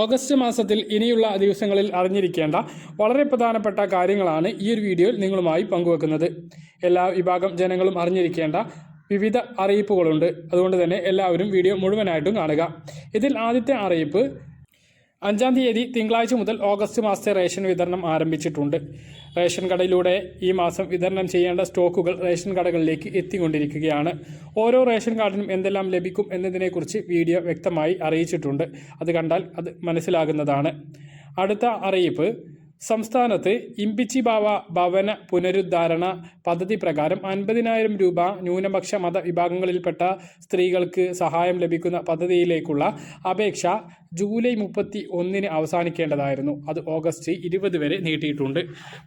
August മാസത്തിൽ ഇനിയുള്ള ദിവസങ്ങളിൽ അറിഞ്ഞിരിക്കേണ്ട വളരെ പ്രധാനപ്പെട്ട കാര്യങ്ങളാണ് ഈ ഒരു വീഡിയോയിൽ നിങ്ങളുമായി പങ്കുവെക്കുന്നത്. എല്ലാ വിഭാഗം ജനങ്ങളും അറിഞ്ഞിരിക്കേണ്ട വിവിധ അറിയിപ്പുകളുണ്ട്. അതുകൊണ്ട് തന്നെ എല്ലാവരും വീഡിയോ മുഴുവനായിട്ടും കാണുക. ഇതിൽ ആദ്യത്തെ അറിയിപ്പ് അഞ്ചാം തീയതി തിങ്കളാഴ്ച മുതൽ ഓഗസ്റ്റ് മാസത്തെ റേഷൻ വിതരണം ആരംഭിച്ചിട്ടുണ്ട്. റേഷൻ കടയിലൂടെ ഈ മാസം വിതരണം ചെയ്യേണ്ട സ്റ്റോക്കുകൾ റേഷൻ കടകളിലേക്ക് എത്തിക്കൊണ്ടിരിക്കുകയാണ്. ഓരോ റേഷൻ കാർഡിനും എന്തെല്ലാം ലഭിക്കും എന്നതിനെക്കുറിച്ച് വീഡിയോ വ്യക്തമായി അറിയിച്ചിട്ടുണ്ട്. അത് കണ്ടാൽ അത് മനസ്സിലാകുന്നതാണ്. അടുത്ത അറിയിപ്പ് സംസ്ഥാനത്ത് ഇമ്പിച്ചി ബാവ ഭവന പുനരുദ്ധാരണ പദ്ധതി പ്രകാരം അൻപതിനായിരം രൂപ ന്യൂനപക്ഷ മത വിഭാഗങ്ങളിൽപ്പെട്ട സ്ത്രീകൾക്ക് സഹായം ലഭിക്കുന്ന പദ്ധതിയിലേക്കുള്ള അപേക്ഷ ജൂലൈ മുപ്പത്തി ഒന്നിന് അവസാനിക്കേണ്ടതായിരുന്നു. അത് ഓഗസ്റ്റ് ഇരുപത് വരെ നീട്ടിയിട്ടുണ്ട്.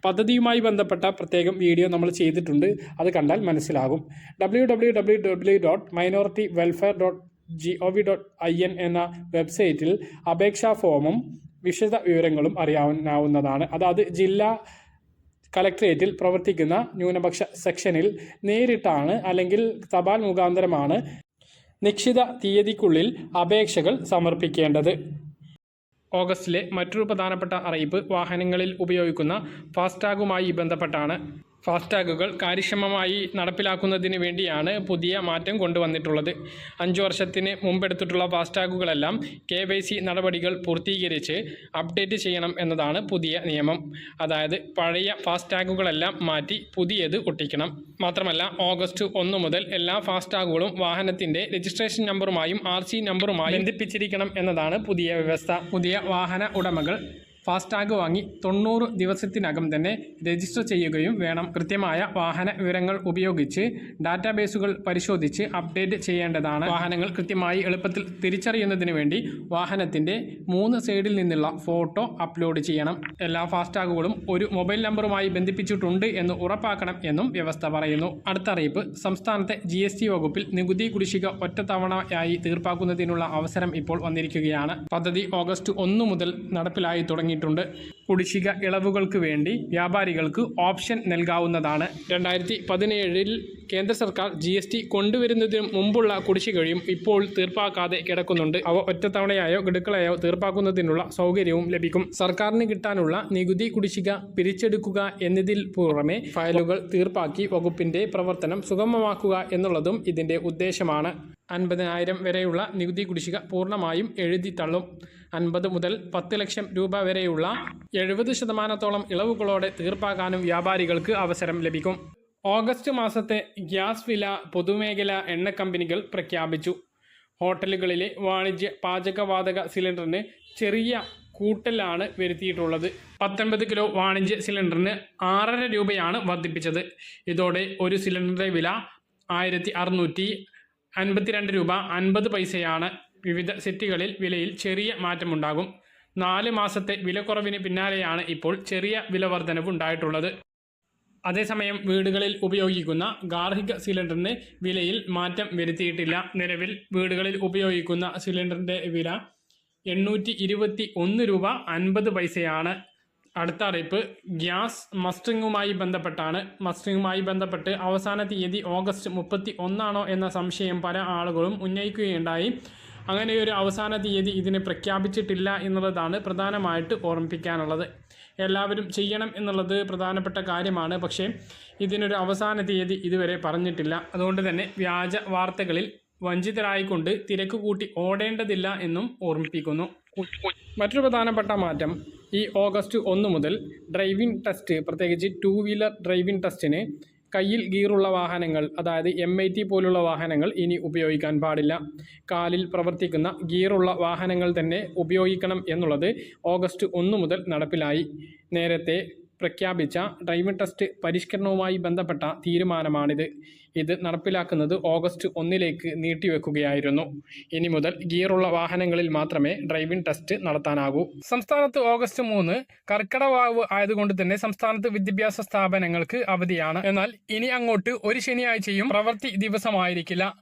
പദ്ധതിയുമായി ബന്ധപ്പെട്ട പ്രത്യേകം വീഡിയോ നമ്മൾ ചെയ്തിട്ടുണ്ട്. അത് കണ്ടാൽ മനസ്സിലാകും. W dot minority welfare dot G O V dot I N എന്ന വെബ്സൈറ്റിൽ അപേക്ഷാ ഫോമും വിശദ വിവരങ്ങളും അറിയാവുന്നതാണ്. അതായത് ജില്ലാ കലക്ട്രേറ്റിൽ പ്രവർത്തിക്കുന്ന ന്യൂനപക്ഷ സെക്ഷനിൽ നേരിട്ടാണ് അല്ലെങ്കിൽ തപാൽ മുഖാന്തരമാണ് നിശ്ചിത തീയതിക്കുള്ളിൽ അപേക്ഷകൾ സമർപ്പിക്കേണ്ടത്. ഓഗസ്റ്റിലെ മറ്റൊരു പ്രധാനപ്പെട്ട അറിയിപ്പ് വാഹനങ്ങളിൽ ഉപയോഗിക്കുന്ന ഫാസ്ടാഗുമായി ബന്ധപ്പെട്ടാണ്. ഫാസ്ടാഗുകൾ കാര്യക്ഷമമായി നടപ്പിലാക്കുന്നതിന് വേണ്ടിയാണ് പുതിയ മാറ്റം കൊണ്ടുവന്നിട്ടുള്ളത്. അഞ്ചു വർഷത്തിന് മുമ്പെടുത്തിട്ടുള്ള ഫാസ്ടാഗുകളെല്ലാം കെ വൈ സി നടപടികൾ പൂർത്തീകരിച്ച് അപ്ഡേറ്റ് ചെയ്യണം എന്നതാണ് പുതിയ നിയമം. അതായത് പഴയ ഫാസ്ടാഗുകളെല്ലാം മാറ്റി പുതിയത് ഒട്ടിക്കണം. മാത്രമല്ല ഓഗസ്റ്റ് ഒന്ന് മുതൽ എല്ലാ ഫാസ്ടാഗുകളും വാഹനത്തിന്റെ രജിസ്ട്രേഷൻ നമ്പറുമായും ആർ സി നമ്പറുമായും ബന്ധിപ്പിച്ചിരിക്കണം എന്നതാണ് പുതിയ വ്യവസ്ഥ. പുതിയ വാഹന ഉടമകൾ ഫാസ്ടാഗ് വാങ്ങി തൊണ്ണൂറ് ദിവസത്തിനകം തന്നെ രജിസ്റ്റർ ചെയ്യുകയും വേണം. കൃത്യമായ വാഹന വിവരങ്ങൾ ഉപയോഗിച്ച് ഡാറ്റാബേസുകൾ പരിശോധിച്ച് അപ്ഡേറ്റ് ചെയ്യേണ്ടതാണ്. വാഹനങ്ങൾ കൃത്യമായി എളുപ്പത്തിൽ തിരിച്ചറിയുന്നതിന് വേണ്ടി വാഹനത്തിന്റെ മൂന്ന് സൈഡിൽ നിന്നുള്ള ഫോട്ടോ അപ്ലോഡ് ചെയ്യണം. എല്ലാ ഫാസ്ടാഗുകളും ഒരു മൊബൈൽ നമ്പറുമായി ബന്ധിപ്പിച്ചിട്ടുണ്ട് എന്ന് ഉറപ്പാക്കണം എന്നും വ്യവസ്ഥ പറയുന്നു. അടുത്ത അറിയിപ്പ് സംസ്ഥാനത്തെ ജി എസ് ടി വകുപ്പിൽ നികുതി കുടിശ്ശിക ഒറ്റത്തവണയായി തീർപ്പാക്കുന്നതിനുള്ള അവസരം ഇപ്പോൾ വന്നിരിക്കുകയാണ്. പദ്ധതി ഓഗസ്റ്റ് ഒന്ന് മുതൽ നടപ്പിലായി തുടങ്ങിയിട്ടുണ്ട് കുടിശ്ശിക ഇളവുകൾക്ക് വേണ്ടി വ്യാപാരികൾക്ക് ഓപ്ഷൻ നൽകാവുന്നതാണ്. രണ്ടായിരത്തി പതിനേഴിൽ കേന്ദ്ര സർക്കാർ ജി എസ് ടി കൊണ്ടുവരുന്നതിന് മുമ്പുള്ള കുടിശ്ശികയും ഇപ്പോൾ തീർപ്പാക്കാതെ കിടക്കുന്നുണ്ട്. അവ ഒറ്റത്തവണയായോ ഗഡുക്കളായോ തീർപ്പാക്കുന്നതിനുള്ള സൗകര്യവും ലഭിക്കും. സർക്കാരിന് കിട്ടാനുള്ള നികുതി കുടിശ്ശിക പിരിച്ചെടുക്കുക എന്നതിൽ പുറമെ ഫയലുകൾ തീർപ്പാക്കി വകുപ്പിന്റെ പ്രവർത്തനം സുഗമമാക്കുക എന്നുള്ളതും ഇതിന്റെ ഉദ്ദേശമാണ്. അൻപതിനായിരം വരെയുള്ള നികുതി കുടിശ്ശിക പൂർണമായും എഴുതി തള്ളും. അൻപത് മുതൽ പത്ത് ലക്ഷം രൂപ വരെയുള്ള എഴുപത് ശതമാനത്തോളം ഇളവുകളോടെ തീർപ്പാക്കാനും വ്യാപാരികൾക്ക് അവസരം ലഭിക്കും. ഓഗസ്റ്റ് മാസത്തെ ഗ്യാസ് വില പൊതുമേഖല എണ്ണ കമ്പനികൾ പ്രഖ്യാപിച്ചു. ഹോട്ടലുകളിലെ വാണിജ്യ പാചകവാതക സിലിണ്ടറിന് ചെറിയ കൂട്ടലാണ് വരുത്തിയിട്ടുള്ളത്. പത്തൊൻപത് കിലോ വാണിജ്യ സിലിണ്ടറിന് ആറര രൂപയാണ് വർദ്ധിപ്പിച്ചത്. ഇതോടെ ഒരു സിലിണ്ടറിന്റെ വില ആയിരത്തി അറുന്നൂറ്റി അൻപത്തിരണ്ട് രൂപ അൻപത് പൈസയാണ് വിവിധ സെറ്റുകളിൽ വിലയിൽ ചെറിയ മാറ്റമുണ്ടാകും. നാല് മാസത്തെ വിലക്കുറവിന് പിന്നാലെയാണ് ഇപ്പോൾ ചെറിയ വില വർധനവ് ഉണ്ടായിട്ടുള്ളത്. അതേസമയം വീടുകളിൽ ഉപയോഗിക്കുന്ന ഗാർഹിക സിലിണ്ടറിന് വിലയിൽ മാറ്റം വരുത്തിയിട്ടില്ല. നിലവിൽ വീടുകളിൽ ഉപയോഗിക്കുന്ന സിലിണ്ടറിന്റെ വില എണ്ണൂറ്റി രൂപ അൻപത് പൈസയാണ്. അടുത്ത അറിയിപ്പ്. ഗ്യാസ് മസ്റ്ററിങ്ങുമായി ബന്ധപ്പെട്ടാണ്. മസ്റ്ററിങ്ങുമായി ബന്ധപ്പെട്ട് അവസാന തീയതി ഓഗസ്റ്റ് മുപ്പത്തി ഒന്നാണോ എന്ന സംശയം പല ആളുകളും ഉന്നയിക്കുകയുണ്ടായി. അങ്ങനെ ഒരു അവസാന തീയതി ഇതിന് പ്രഖ്യാപിച്ചിട്ടില്ല എന്നുള്ളതാണ് പ്രധാനമായിട്ട് ഓർമ്മിപ്പിക്കാനുള്ളത്. എല്ലാവരും ചെയ്യണം എന്നുള്ളത് പ്രധാനപ്പെട്ട കാര്യമാണ്. പക്ഷേ ഇതിനൊരു അവസാന തീയതി ഇതുവരെ പറഞ്ഞിട്ടില്ല. അതുകൊണ്ട് തന്നെ വ്യാജ വാർത്തകളിൽ വഞ്ചിതരായിക്കൊണ്ട് തിരക്ക് കൂട്ടി ഓടേണ്ടതില്ല എന്നും ഓർമ്മിപ്പിക്കുന്നു. മറ്റൊരു പ്രധാനപ്പെട്ട മാറ്റം. ഈ ഓഗസ്റ്റ് ഒന്ന് മുതൽ ഡ്രൈവിംഗ് ടെസ്റ്റ് പ്രത്യേകിച്ച് ടൂ വീലർ ഡ്രൈവിംഗ് ടെസ്റ്റിന് കയ്യിൽ ഗീറുള്ള വാഹനങ്ങൾ അതായത് എം ഐ ടി പോലുള്ള വാഹനങ്ങൾ ഇനി ഉപയോഗിക്കാൻ പാടില്ല. കാലിൽ പ്രവർത്തിക്കുന്ന ഗീറുള്ള വാഹനങ്ങൾ തന്നെ ഉപയോഗിക്കണം എന്നുള്ളത് ഓഗസ്റ്റ് ഒന്ന് മുതൽ നടപ്പിലായി. നേരത്തെ പ്രഖ്യാപിച്ച ഡ്രൈവിംഗ് ടെസ്റ്റ് പരിഷ്കരണവുമായി ബന്ധപ്പെട്ട തീരുമാനമാണിത്. ഇത് നടപ്പിലാക്കുന്നത് ഓഗസ്റ്റ് ഒന്നിലേക്ക് നീട്ടിവെക്കുകയായിരുന്നു. ഇനി മുതൽ ഗിയറുള്ള വാഹനങ്ങളിൽ മാത്രമേ ഡ്രൈവിംഗ് ടെസ്റ്റ് നടത്താനാകൂ. സംസ്ഥാനത്ത് ഓഗസ്റ്റ് മൂന്ന് കർക്കിടവാവ് ആയതുകൊണ്ട് തന്നെ സംസ്ഥാനത്ത് വിദ്യാഭ്യാസ സ്ഥാപനങ്ങൾക്ക് അവധിയാണ്. എന്നാൽ ഇനി അങ്ങോട്ട് ഒരു ശനിയാഴ്ചയും പ്രവൃത്തി ദിവസമായിരിക്കില്ല.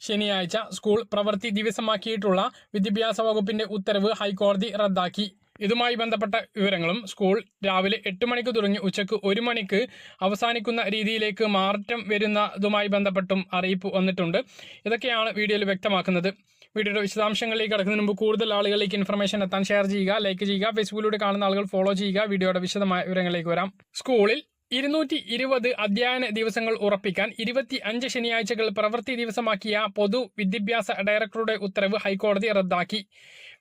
ശനിയാഴ്ച സ്കൂൾ പ്രവൃത്തി ദിവസമാക്കിയിട്ടുള്ള വിദ്യാഭ്യാസ വകുപ്പിന്റെ ഉത്തരവ് ഹൈക്കോടതി റദ്ദാക്കി. ഇതുമായി ബന്ധപ്പെട്ട വിവരങ്ങളും സ്കൂൾ രാവിലെ എട്ട് മണിക്ക് തുടങ്ങി ഉച്ചയ്ക്ക് ഒരു മണിക്ക് അവസാനിക്കുന്ന രീതിയിലേക്ക് മാറ്റം വരുന്നതുമായി ബന്ധപ്പെട്ടും അറിയിപ്പ് വന്നിട്ടുണ്ട്. ഇതൊക്കെയാണ് വീഡിയോയിൽ വ്യക്തമാക്കുന്നത്. വീഡിയോയുടെ വിശദാംശങ്ങളിലേക്ക് കടക്കുന്നതിന് മുമ്പ് കൂടുതൽ ആളുകളിലേക്ക് ഇൻഫർമേഷൻ എത്താൻ ഷെയർ ചെയ്യുക ലൈക്ക് ചെയ്യുക ഫേസ്ബുക്കിലൂടെ കാണുന്ന ആളുകൾ ഫോളോ ചെയ്യുക. വീഡിയോയുടെ വിശദമായ വിവരങ്ങളിലേക്ക് വരാം. സ്കൂളിൽ ഇരുന്നൂറ്റി ഇരുപത് അധ്യയന ദിവസങ്ങൾ ഉറപ്പിക്കാൻ ഇരുപത്തി അഞ്ച് ശനിയാഴ്ചകൾ പ്രവൃത്തി ദിവസമാക്കിയ പൊതു വിദ്യാഭ്യാസ ഡയറക്ടറുടെ ഉത്തരവ് ഹൈക്കോടതി റദ്ദാക്കി.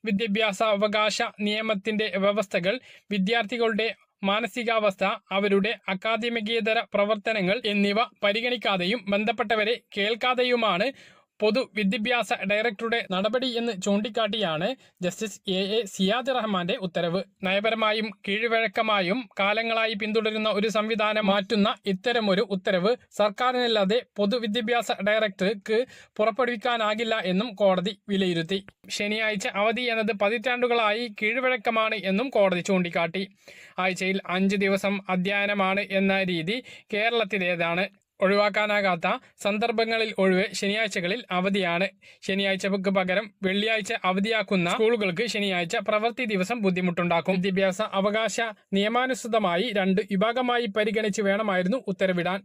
വിദ്യാഭ്യാസ അവകാശ നിയമത്തിന്റെ വ്യവസ്ഥകൾ വിദ്യാർത്ഥികളുടെ മാനസികാവസ്ഥ അവരുടെ അക്കാദമികേതര പ്രവർത്തനങ്ങൾ എന്നിവ പരിഗണിക്കാതെയും ബന്ധപ്പെട്ടവരെ കേൾക്കാതെയുമാണ് പൊതു വിദ്യാഭ്യാസ ഡയറക്ടറുടെ നടപടി എന്ന് ചൂണ്ടിക്കാട്ടിയാണ് ജസ്റ്റിസ് എ എ സിയാദ് റഹ്മാന്റെ ഉത്തരവ്. നയപരമായും കീഴ്വഴക്കമായും കാലങ്ങളായി പിന്തുടരുന്ന ഒരു സംവിധാനം മാറ്റുന്ന ഇത്തരമൊരു ഉത്തരവ് സർക്കാരിനല്ലാതെ പൊതുവിദ്യാഭ്യാസ ഡയറക്ടർക്ക് പുറപ്പെടുവിക്കാനാകില്ല എന്നും കോടതി വിലയിരുത്തി. ശനിയാഴ്ച അവധി എന്നത് പതിറ്റാണ്ടുകളായി കീഴ്വഴക്കമാണ് എന്നും കോടതി ചൂണ്ടിക്കാട്ടി. ആഴ്ചയിൽ അഞ്ച് ദിവസം അധ്യയനമാണ് എന്ന രീതി കേരളത്തിലേതാണ്. ഒഴിവാക്കാനാകാത്ത സന്ദർഭങ്ങളിൽ ഒഴിവ് ശനിയാഴ്ചകളിൽ അവധിയാണ്. ശനിയാഴ്ചക്ക് പകരം വെള്ളിയാഴ്ച അവധിയാക്കുന്ന സ്കൂളുകൾക്ക് ശനിയാഴ്ച പ്രവൃത്തി ദിവസം ബുദ്ധിമുട്ടുണ്ടാക്കും. വിദ്യാഭ്യാസ അവകാശ നിയമാനുസൃതമായി രണ്ട് വിഭാഗമായി പരിഗണിച്ച് വേണമായിരുന്നു ഉത്തരവിടാൻ.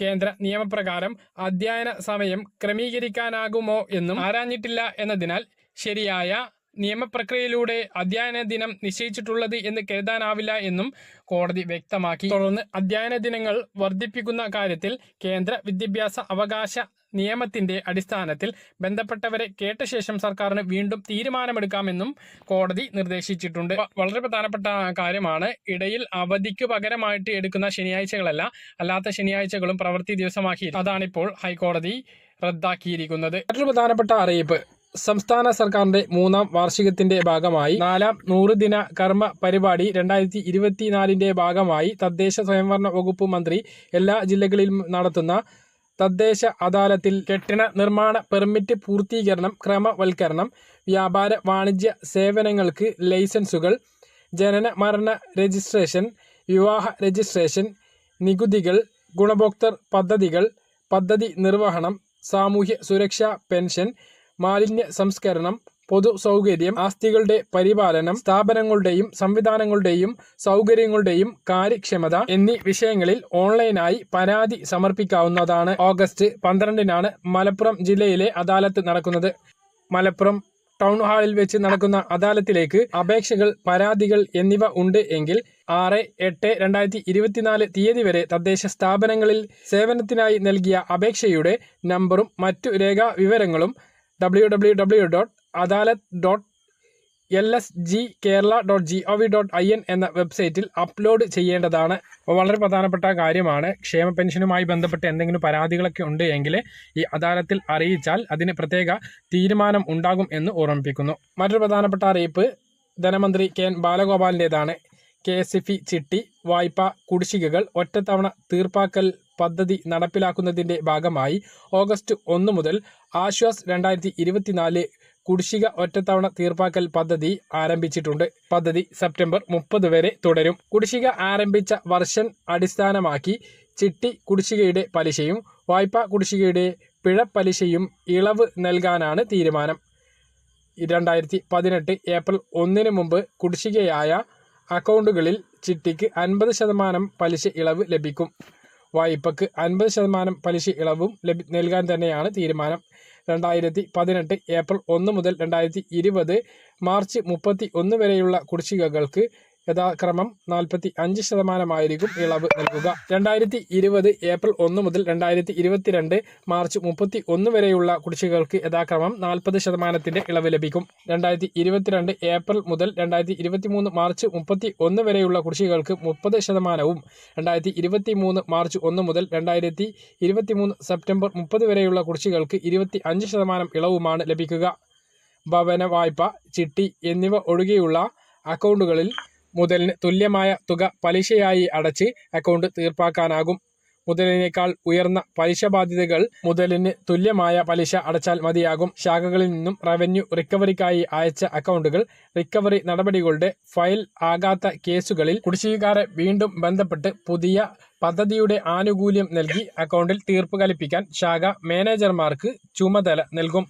കേന്ദ്ര നിയമപ്രകാരം അധ്യയന സമയം ക്രമീകരിക്കാനാകുമോ എന്നും ആരാഞ്ഞിട്ടില്ല എന്നതിനാൽ ശരിയായ നിയമപ്രക്രിയയിലൂടെ അധ്യയന ദിനം നിശ്ചയിച്ചിട്ടുള്ളത് എന്ന് കരുതാനാവില്ല എന്നും കോടതി വ്യക്തമാക്കി. തുടർന്ന് അധ്യയന ദിനങ്ങൾ വർദ്ധിപ്പിക്കുന്ന കാര്യത്തിൽ കേന്ദ്ര വിദ്യാഭ്യാസ അവകാശ നിയമത്തിന്റെ അടിസ്ഥാനത്തിൽ ബന്ധപ്പെട്ടവരെ കേട്ട ശേഷം സർക്കാരിന് വീണ്ടും തീരുമാനമെടുക്കാമെന്നും കോടതി നിർദ്ദേശിച്ചിട്ടുണ്ട്. വളരെ പ്രധാനപ്പെട്ട കാര്യമാണ്. ഇടയിൽ അവധിക്ക് പകരമായിട്ട് എടുക്കുന്ന ശനിയാഴ്ചകളല്ല അല്ലാത്ത ശനിയാഴ്ചകളും പ്രവൃത്തി ദിവസമാക്കി. അതാണിപ്പോൾ ഹൈക്കോടതി റദ്ദാക്കിയിരിക്കുന്നത്. മറ്റൊരു പ്രധാനപ്പെട്ട അറിയിപ്പ്. സംസ്ഥാന സർക്കാരിന്റെ മൂന്നാം വാർഷികത്തിന്റെ ഭാഗമായി നാലാം നൂറ് ദിന കർമ്മ പരിപാടി രണ്ടായിരത്തി ഇരുപത്തിനാലിന്റെ ഭാഗമായി തദ്ദേശ സ്വയംഭരണ വകുപ്പ് മന്ത്രി എല്ലാ ജില്ലകളിലും നടത്തുന്ന തദ്ദേശ അദാലത്തിൽ കെട്ടിട നിർമ്മാണ പെർമിറ്റ് പൂർത്തീകരണം ക്രമവൽക്കരണം വ്യാപാര വാണിജ്യ സേവനങ്ങൾക്ക് ലൈസൻസുകൾ ജനന മരണ രജിസ്ട്രേഷൻ വിവാഹ രജിസ്ട്രേഷൻ നികുതികൾ ഗുണഭോക്തർ പദ്ധതികൾ പദ്ധതി നിർവഹണം സാമൂഹ്യ സുരക്ഷാ പെൻഷൻ മാലിന്യ സംസ്കരണം പൊതു സൗകര്യം ആസ്തികളുടെ പരിപാലനം സ്ഥാപനങ്ങളുടെയും സംവിധാനങ്ങളുടെയും സൗകര്യങ്ങളുടെയും കാര്യക്ഷമത എന്നീ വിഷയങ്ങളിൽ ഓൺലൈനായി പരാതി സമർപ്പിക്കാവുന്നതാണ്. ഓഗസ്റ്റ് പന്ത്രണ്ടിനാണ് മലപ്പുറം ജില്ലയിലെ അദാലത്ത് നടക്കുന്നത്. മലപ്പുറം ടൗൺ ഹാളിൽ വെച്ച് നടക്കുന്ന അദാലത്തിലേക്ക് അപേക്ഷകൾ പരാതികൾ എന്നിവ ഉണ്ട് എങ്കിൽ ആറ് എട്ട് രണ്ടായിരത്തി ഇരുപത്തിനാല് തീയതി വരെ തദ്ദേശ സ്ഥാപനങ്ങളിൽ സേവനത്തിനായി നൽകിയ അപേക്ഷയുടെ നമ്പറും മറ്റു രേഖാ വിവരങ്ങളും W W W dot Adalat dot L S G Kerala dot G O V dot I N എന്ന വെബ്സൈറ്റിൽ അപ്ലോഡ് ചെയ്യേണ്ടതാണ്. വളരെ പ്രധാനപ്പെട്ട കാര്യമാണ്. ക്ഷേമ പെൻഷനുമായി ബന്ധപ്പെട്ട് എന്തെങ്കിലും പരാതികളൊക്കെ ഉണ്ട് എങ്കിൽ ഈ അദാലത്തിൽ അറിയിച്ചാൽ അതിന് പ്രത്യേക തീരുമാനം ഉണ്ടാകും എന്ന് ഓർമ്മിപ്പിക്കുന്നു. മറ്റൊരു പ്രധാനപ്പെട്ട അറിയിപ്പ് ധനമന്ത്രി കെ എൻ ബാലഗോപാലിന്റെതാണ്. കെ എസ് ചിട്ടി വായ്പ കുടിശ്ശികകൾ ഒറ്റത്തവണ തീർപ്പാക്കൽ പദ്ധതി നടപ്പിലാക്കുന്നതിന്റെ ഭാഗമായി ഓഗസ്റ്റ് ഒന്ന് മുതൽ ആശ്വാസ് രണ്ടായിരത്തി ഇരുപത്തിനാല് കുടിശ്ശിക ഒറ്റത്തവണ തീർപ്പാക്കൽ പദ്ധതി ആരംഭിച്ചിട്ടുണ്ട്. പദ്ധതി സെപ്റ്റംബർ മുപ്പത് വരെ തുടരും. കുടിശ്ശിക ആരംഭിച്ച വർഷം അടിസ്ഥാനമാക്കി ചിട്ടി കുടിശ്ശികയുടെ പലിശയും വായ്പാ കുടിശ്ശികയുടെ പിഴപ്പലിശയും ഇളവ് നൽകാനാണ് തീരുമാനം. രണ്ടായിരത്തി പതിനെട്ട് ഏപ്രിൽ ഒന്നിന് മുമ്പ് കുടിശ്ശികയായ അക്കൗണ്ടുകളിൽ ചിട്ടിക്ക് അൻപത് ശതമാനം പലിശ ഇളവ് ലഭിക്കും. വായ്പക്ക് അൻപത് ശതമാനം പലിശ ഇളവും ലഭി നൽകാൻ തന്നെയാണ് തീരുമാനം. രണ്ടായിരത്തി പതിനെട്ട് ഏപ്രിൽ ഒന്ന് മുതൽ രണ്ടായിരത്തി ഇരുപത് മാർച്ച് മുപ്പത്തി ഒന്ന് വരെയുള്ള കുടിശ്ശികകൾക്ക് യഥാക്രമം നാൽപ്പത്തി അഞ്ച് ശതമാനമായിരിക്കും ഇളവ് നൽകുക. രണ്ടായിരത്തി ഇരുപത് ഏപ്രിൽ ഒന്ന് മുതൽ രണ്ടായിരത്തി ഇരുപത്തിരണ്ട് മാർച്ച് മുപ്പത്തി ഒന്ന് വരെയുള്ള കുടിശ്ശികകൾക്ക് യഥാക്രമം നാൽപ്പത് ശതമാനത്തിന്റെ ഇളവ് ലഭിക്കും. രണ്ടായിരത്തി ഇരുപത്തിരണ്ട് ഏപ്രിൽ മുതൽ രണ്ടായിരത്തി ഇരുപത്തി മൂന്ന് മാർച്ച് മുപ്പത്തി ഒന്ന് വരെയുള്ള കുടിശ്ശികകൾക്ക് മുപ്പത് ശതമാനവും രണ്ടായിരത്തി ഇരുപത്തി മൂന്ന് മാർച്ച് ഒന്ന് മുതൽ രണ്ടായിരത്തി ഇരുപത്തി മൂന്ന് സെപ്റ്റംബർ മുപ്പത് വരെയുള്ള കുടിശ്ശികകൾക്ക് ഇരുപത്തി അഞ്ച് ശതമാനം ഇളവുമാണ് ലഭിക്കുക. ഭവന വായ്പ ചിട്ടി എന്നിവ ഒഴികെയുള്ള അക്കൗണ്ടുകളിൽ മുതലിന് തുല്യമായ തുക പലിശയായി അടച്ച് അക്കൗണ്ട് തീർപ്പാക്കാനാകും. മുതലിനേക്കാൾ ഉയർന്ന പലിശ ബാധ്യതകൾ മുതലിന് തുല്യമായ പലിശ അടച്ചാൽ മതിയാകും. ശാഖകളിൽ നിന്നും റവന്യൂ റിക്കവറിക്കായി അയച്ച അക്കൗണ്ടുകൾ റിക്കവറി നടപടികളുടെ ഫയൽ ആകാത്ത കേസുകളിൽ കുടിശ്ശികക്കാരെ വീണ്ടും ബന്ധപ്പെട്ട് പുതിയ പദ്ധതിയുടെ ആനുകൂല്യം നൽകി അക്കൗണ്ടിൽ തീർപ്പ് കൽപ്പിക്കാൻ ശാഖ മാനേജർമാർക്ക് ചുമതല നൽകും.